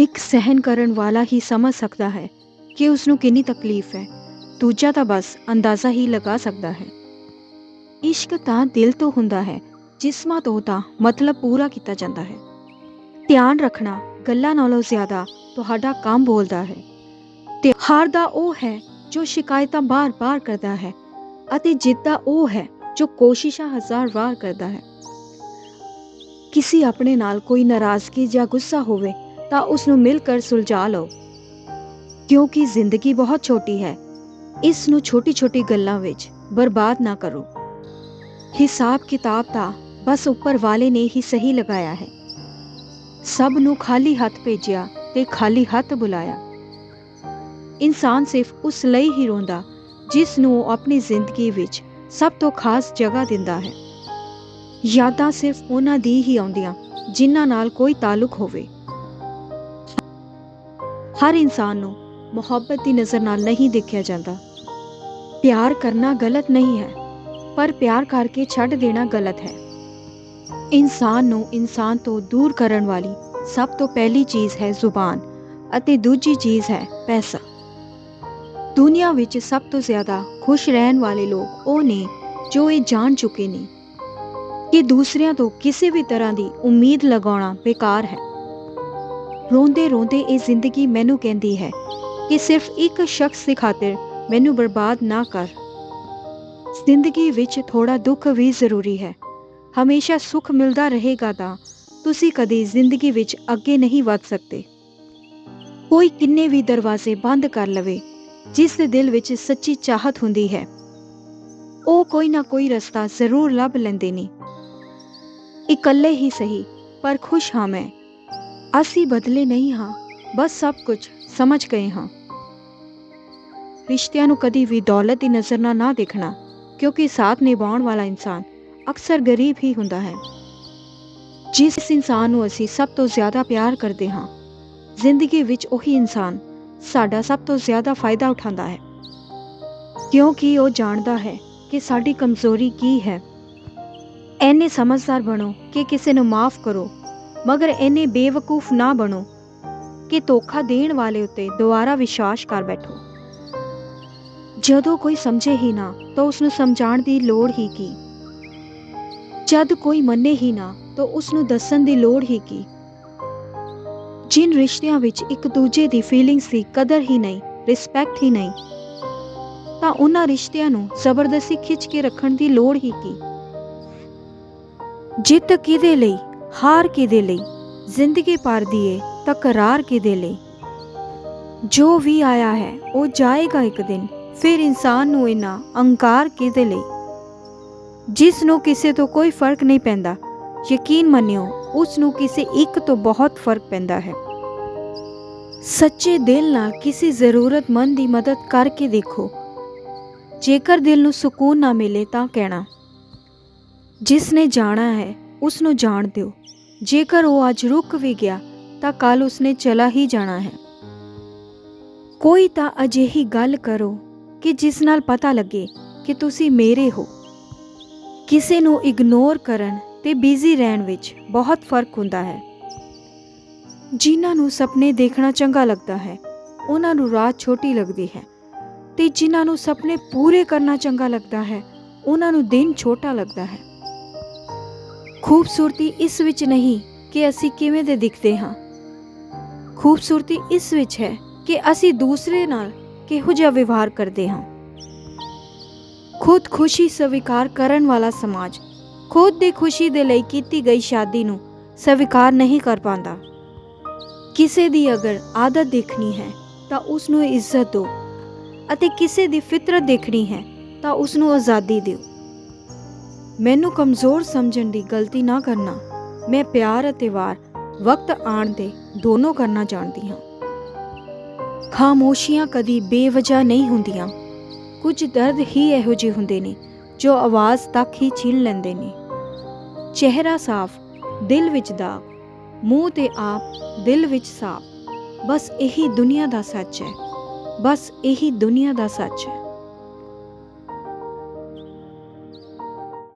ਇੱਕ ਸਹਿਨ ਕਰਨ ਵਾਲਾ ਹੀ ਸਮਝ ਸਕਦਾ ਹੈ ਕਿ ਉਸ ਨੂੰ ਕਿੰਨੀ ਤਕਲੀਫ ਹੈ। ਦੂਜਾ ਤਾਂ ਬਸ ਅੰਦਾਜ਼ਾ ਹੀ ਲਗਾ ਸਕਦਾ ਹੈ। ਇਸ਼ਕ ਤਾਂ ਦਿਲ ਤੋਂ ਹੁੰਦਾ ਹੈ, ਜਿਸਮਾਂ ਤੋਂ ਤਾਂ ਮਤਲਬ ਪੂਰਾ ਕੀਤਾ ਜਾਂਦਾ ਹੈ। ਧਿਆਨ ਰੱਖਣਾ ਗੱਲਾਂ ਨਾਲੋਂ ਜ਼ਿਆਦਾ ਤੁਹਾਡਾ ਕੰਮ ਬੋਲਦਾ ਹੈ। ਤੇ ਹਾਰਦਾ ਉਹ ਹੈ ਜੋ ਸ਼ਿਕਾਇਤਾਂ ਬਾਰ-ਬਾਰ ਕਰਦਾ ਹੈ ਅਤੇ ਜਿੱਤਦਾ ਉਹ ਹੈ ਜੋ ਕੋਸ਼ਿਸ਼ਾਂ ਹਜ਼ਾਰ ਵਾਰ ਕਰਦਾ ਹੈ। ਕਿਸੇ ਆਪਣੇ ਨਾਲ ਕੋਈ ਨਾਰਾਜ਼ਗੀ ਜਾਂ ਗੁੱਸਾ ਹੋਵੇ ਤਾਂ ਉਸ ਨੂੰ ਮਿਲ ਕਰ ਸੁਲਝਾ ਲਓ। ਕਿਉਂਕਿ ਜ਼ਿੰਦਗੀ ਬਹੁਤ ਛੋਟੀ ਹੈ। ਇਸ ਨੂੰ ਛੋਟੀ-ਛੋਟੀ ਗੱਲਾਂ ਵਿੱਚ ਬਰਬਾਦ ਨਾ ਕਰੋ। ਹਿਸਾਬ ਕਿਤਾਬ ਤਾਂ ਬਸ ਉੱਪਰ ਵਾਲੇ ਨੇ ਹੀ ਸਹੀ ਲਗਾਇਆ ਹੈ। ਸਭ ਨੂੰ ਖਾਲੀ ਹੱਥ ਭੇਜਿਆ ਤੇ ਖਾਲੀ ਹੱਥ ਬੁਲਾਇਆ। ਇਨਸਾਨ ਸਿਰਫ ਉਸ ਲਈ ਹੀ ਰੋਂਦਾ ਜਿਸ ਨੂੰ ਉਹ ਆਪਣੀ ਜ਼ਿੰਦਗੀ ਵਿੱਚ ਸਭ ਤੋਂ ਖਾਸ ਜਗ੍ਹਾ ਦਿੰਦਾ ਹੈ। ਯਾਦਾਂ ਸਿਰਫ ਉਹਨਾਂ ਦੀ ਹੀ ਆਉਂਦੀਆਂ ਜਿਨ੍ਹਾਂ ਨਾਲ ਕੋਈ ਤਾਲੁਕ ਹੋਵੇ। ਹਰ ਇਨਸਾਨ ਨੂੰ ਮੁਹੱਬਤ ਦੀ ਨਜ਼ਰ ਨਾਲ ਨਹੀਂ ਦੇਖਿਆ ਜਾਂਦਾ। ਪਿਆਰ ਕਰਨਾ ਗਲਤ ਨਹੀਂ ਹੈ, ਪਰ ਪਿਆਰ ਕਰਕੇ ਛੱਡ ਦੇਣਾ ਗਲਤ ਹੈ। ਇਨਸਾਨ ਨੂੰ ਇਨਸਾਨ ਤੋਂ ਦੂਰ ਕਰਨ ਵਾਲੀ ਸਭ ਤੋਂ ਪਹਿਲੀ ਚੀਜ਼ ਹੈ ਜ਼ੁਬਾਨ ਅਤੇ ਦੂਜੀ ਚੀਜ਼ ਹੈ ਪੈਸਾ। ਦੁਨੀਆ ਵਿੱਚ ਸਭ ਤੋਂ ਜ਼ਿਆਦਾ ਖੁਸ਼ ਰਹਿਣ ਵਾਲੇ ਲੋਕ ਉਹ ਨੇ ਜੋ ਇਹ ਜਾਣ ਚੁੱਕੇ ਨੇ ਕਿ ਦੂਸਰਿਆਂ ਤੋਂ ਕਿਸੇ ਵੀ ਤਰ੍ਹਾਂ ਦੀ ਉਮੀਦ ਲਗਾਉਣਾ ਬੇਕਾਰ ਹੈ। ਰੋਂਦੇ ਰੋਂਦੇ ਇਹ ਜ਼ਿੰਦਗੀ ਮੈਨੂੰ ਕਹਿੰਦੀ ਹੈ ਕਿ ਸਿਰਫ ਇੱਕ ਸ਼ਖਸ ਦੀ ਖਾਤਰ ਮੈਨੂੰ ਬਰਬਾਦ ਨਾ ਕਰ। ਜ਼ਿੰਦਗੀ ਵਿੱਚ ਥੋੜਾ ਦੁੱਖ ਵੀ ਜ਼ਰੂਰੀ ਹੈ। ਹਮੇਸ਼ਾ ਸੁੱਖ ਮਿਲਦਾ ਰਹੇਗਾ ਤਾਂ ਤੁਸੀਂ ਕਦੇ ਜ਼ਿੰਦਗੀ ਵਿੱਚ ਅੱਗੇ ਨਹੀਂ ਵੱਧ ਸਕਦੇ। ਕੋਈ ਕਿੰਨੇ ਵੀ ਦਰਵਾਜ਼ੇ ਬੰਦ ਕਰ ਲਵੇ, ਜਿਸ ਦੇ ਦਿਲ ਵਿੱਚ ਸੱਚੀ ਚਾਹਤ ਹੁੰਦੀ ਹੈ। ਉਹ ਕੋਈ ਨਾ ਕੋਈ ਰਸਤਾ ਜ਼ਰੂਰ ਲੱਭ ਲੈਂਦੇ ਨੇ। ਇਕੱਲੇ ਹੀ ਸਹੀ, ਪਰ ਖੁਸ਼ ਹਾਂ ਮੈਂ। ਅਸੀਂ ਬਦਲੇ ਨਹੀਂ ਹਾਂ, ਬਸ ਸਭ ਕੁਝ ਸਮਝ ਗਏ ਹਾਂ। ਰਿਸ਼ਤਿਆਂ ਨੂੰ ਕਦੀ ਵੀ ਦੌਲਤ ਦੀ ਨਜ਼ਰ ਨਾਲ ਨਾ ਦੇਖਣਾ, ਕਿਉਂਕਿ ਸਾਥ ਨਿਭਾਉਣ ਵਾਲਾ ਇਨਸਾਨ ਅਕਸਰ ਗਰੀਬ ਹੀ ਹੁੰਦਾ ਹੈ। ਜਿਸ ਇਨਸਾਨ ਨੂੰ ਅਸੀਂ ਸਭ ਤੋਂ ਜ਼ਿਆਦਾ ਪਿਆਰ ਕਰਦੇ ਹਾਂ, ਜ਼ਿੰਦਗੀ ਵਿੱਚ ਉਹੀ ਇਨਸਾਨ ਸਾਡਾ ਸਭ ਤੋਂ ਜ਼ਿਆਦਾ ਫਾਇਦਾ ਉਠਾਉਂਦਾ ਹੈ। ਕਿਉਂਕਿ ਉਹ ਜਾਣਦਾ ਹੈ ਕਿ ਸਾਡੀ ਕਮਜ਼ੋਰੀ ਕੀ ਹੈ। ਐਨੇ ਸਮਝਦਾਰ ਬਣੋ ਕਿ ਕਿਸੇ ਨੂੰ ਮਾਫ ਕਰੋ ਮਗਰ ਐਨੇ ਬੇਵਕੂਫ ਨਾ ਬਣੋ ਕਿ ਧੋਖਾ ਦੇਣ ਵਾਲੇ ਉੱਤੇ ਦੁਬਾਰਾ ਵਿਸ਼ਵਾਸ ਕਰ ਬੈਠੋ। ਜਦੋਂ ਕੋਈ ਸਮਝੇ ਹੀ ਨਾ, ਤਾਂ ਉਸ ਨੂੰ ਸਮਝਾਉਣ ਦੀ ਲੋੜ ਹੀ ਕੀ? ਜਦ ਕੋਈ ਮੰਨੇ ਹੀ ਨਾ, ਤਾਂ ਉਸ ਨੂੰ ਦੱਸਣ ਦੀ ਲੋੜ ਹੀ ਕੀ? ਜਿਨ ਰਿਸ਼ਤਿਆਂ ਵਿੱਚ ਇੱਕ ਦੂਜੇ ਦੀ ਫੀਲਿੰਗਸ ਦੀ ਕਦਰ ਹੀ ਨਹੀਂ ਰਿਸਪੈਕਟ ਹੀ ਨਹੀਂ, ਤਾਂ ਉਹਨਾਂ ਰਿਸ਼ਤਿਆਂ ਨੂੰ ਜ਼ਬਰਦਸਤੀ ਖਿੱਚ ਕੇ ਰੱਖਣ ਦੀ ਲੋੜ ਹੀ ਕੀ? ਜਿੱਤ ਕਿਹਦੇ ਲਈ? ਹਾਰ ਕਿਹਦੇ ਲਈ? ਜ਼ਿੰਦਗੀ ਭਰ ਦੀ ਏ ਤਾਂ ਕਰਾਰ ਕਿਹਦੇ ਲਈ? ਜੋ ਵੀ ਆਇਆ ਹੈ, ਉਹ ਜਾਏਗਾ ਇੱਕ ਦਿਨ। ਫਿਰ ਇਨਸਾਨ ਨੂੰ ਇਨਾ ਅਹੰਕਾਰ ਕਿਹਦੇ ਲਈ? ਜਿਸ ਨੂੰ ਕਿਸੇ ਤੋਂ ਕੋਈ ਫ਼ਰਕ ਨਹੀਂ ਪੈਂਦਾ। ਯਕੀਨ ਮੰਨਿਓ, ਉਸ ਨੂੰ ਕਿਸੇ ਇੱਕ ਤੋਂ ਬਹੁਤ ਫ਼ਰਕ ਪੈਂਦਾ ਹੈ। ਸੱਚੇ ਦਿਲ ਨਾਲ ਕਿਸੇ ਜ਼ਰੂਰਤਮੰਦ ਦੀ ਮਦਦ ਕਰਕੇ ਦੇਖੋ। ਜੇਕਰ ਦਿਲ ਨੂੰ ਸਕੂਨ ਨਾ ਮਿਲੇ ਤਾਂ ਕਹਿਣਾ। ਜਿਸ ਨੇ ਜਾਣਾ ਹੈ ਉਸ ਨੂੰ ਜਾਣ ਦਿਓ। ਜੇਕਰ ਉਹ ਅੱਜ ਰੁਕ ਵੀ ਗਿਆ, ਤਾਂ ਕੱਲ ਉਸਨੇ ਚਲਾ ਹੀ ਜਾਣਾ ਹੈ। ਕੋਈ ਤਾਂ ਅਜਿਹੀ ਗੱਲ ਕਰੋ ਕਿ ਜਿਸ ਨਾਲ ਪਤਾ ਲੱਗੇ ਕਿ ਤੁਸੀਂ ਮੇਰੇ ਹੋ। ਕਿਸੇ ਨੂੰ ਇਗਨੋਰ ਕਰਨ ਤੇ ਬਿਜ਼ੀ ਰਹਿਣ ਵਿੱਚ ਬਹੁਤ ਫ਼ਰਕ ਹੁੰਦਾ ਹੈ। ਜਿਨ੍ਹਾਂ ਨੂੰ ਸੁਪਨੇ ਦੇਖਣਾ ਚੰਗਾ ਲੱਗਦਾ ਹੈ, ਉਹਨਾਂ ਨੂੰ ਰਾਤ ਛੋਟੀ ਲੱਗਦੀ ਹੈ ਤੇ ਜਿਨ੍ਹਾਂ ਨੂੰ ਸੁਪਨੇ ਪੂਰੇ ਕਰਨਾ ਚੰਗਾ ਲੱਗਦਾ ਹੈ, ਉਹਨਾਂ ਨੂੰ ਦਿਨ ਛੋਟਾ ਲੱਗਦਾ ਹੈ। ਖੂਬਸੂਰਤੀ ਇਸ ਵਿੱਚ ਨਹੀਂ ਕਿ ਅਸੀਂ ਕਿਵੇਂ ਦੇ ਦਿਖਦੇ ਹਾਂ। ਖੂਬਸੂਰਤੀ ਇਸ ਵਿੱਚ ਹੈ ਕਿ ਅਸੀਂ ਦੂਸਰੇ ਨਾਲ ਕਿਹੋ ਜਿਹਾ ਵਿਵਹਾਰ ਕਰਦੇ ਹਾਂ। ਖੁਦ ਖੁਸ਼ੀ ਸਵੀਕਾਰ ਕਰਨ ਵਾਲਾ ਸਮਾਜ, ਖੁਦ ਦੀ ਖੁਸ਼ੀ ਦੇ ਲਈ ਕੀਤੀ ਗਈ ਸ਼ਾਦੀ ਨੂੰ ਸਵੀਕਾਰ ਨਹੀਂ ਕਰ ਪਾਉਂਦਾ। ਕਿਸੇ ਦੀ ਅਗਰ ਆਦਤ ਦੇਖਣੀ ਹੈ, ਤਾਂ ਉਸ ਨੂੰ ਇੱਜ਼ਤ ਦਿਓ ਅਤੇ ਕਿਸੇ ਦੀ ਫਿਤਰਤ ਦੇਖਣੀ ਹੈ, ਤਾਂ ਉਸ ਨੂੰ ਆਜ਼ਾਦੀ ਦਿਓ। ਮੈਨੂੰ ਕਮਜ਼ੋਰ ਸਮਝਣ ਦੀ ਗਲਤੀ ਨਾ ਕਰਨਾ। ਮੈਂ ਪਿਆਰ ਅਤੇ ਵਾਰ ਵਕਤ ਆਣ ਦੇ ਦੋਨੋਂ ਕਰਨਾ ਜਾਣਦੀ ਹਾਂ। ਖਾਮੋਸ਼ੀਆਂ ਕਦੀ ਬੇਵਜ੍ਹਾ ਨਹੀਂ ਹੁੰਦੀਆਂ। ਕੁਝ ਦਰਦ ਹੀ ਇਹੋ ਜਿਹੇ ਹੁੰਦੇ ਨੇ, ਜੋ ਆਵਾਜ਼ ਤੱਕ ਹੀ ਛੀਨ ਲੈਂਦੇ ਨੇ। ਚਿਹਰਾ ਸਾਫ਼, ਦਿਲ ਵਿੱਚ ਦਾਗ, ਮੂੰਹ ਤੇ ਆਪ, ਦਿਲ ਵਿੱਚ ਸਾਫ਼ ਬਸ ਇਹੀ ਦੁਨੀਆ ਦਾ ਸੱਚ ਹੈ। ਬਸ ਇਹੀ ਦੁਨੀਆ ਦਾ ਸੱਚ ਹੈ।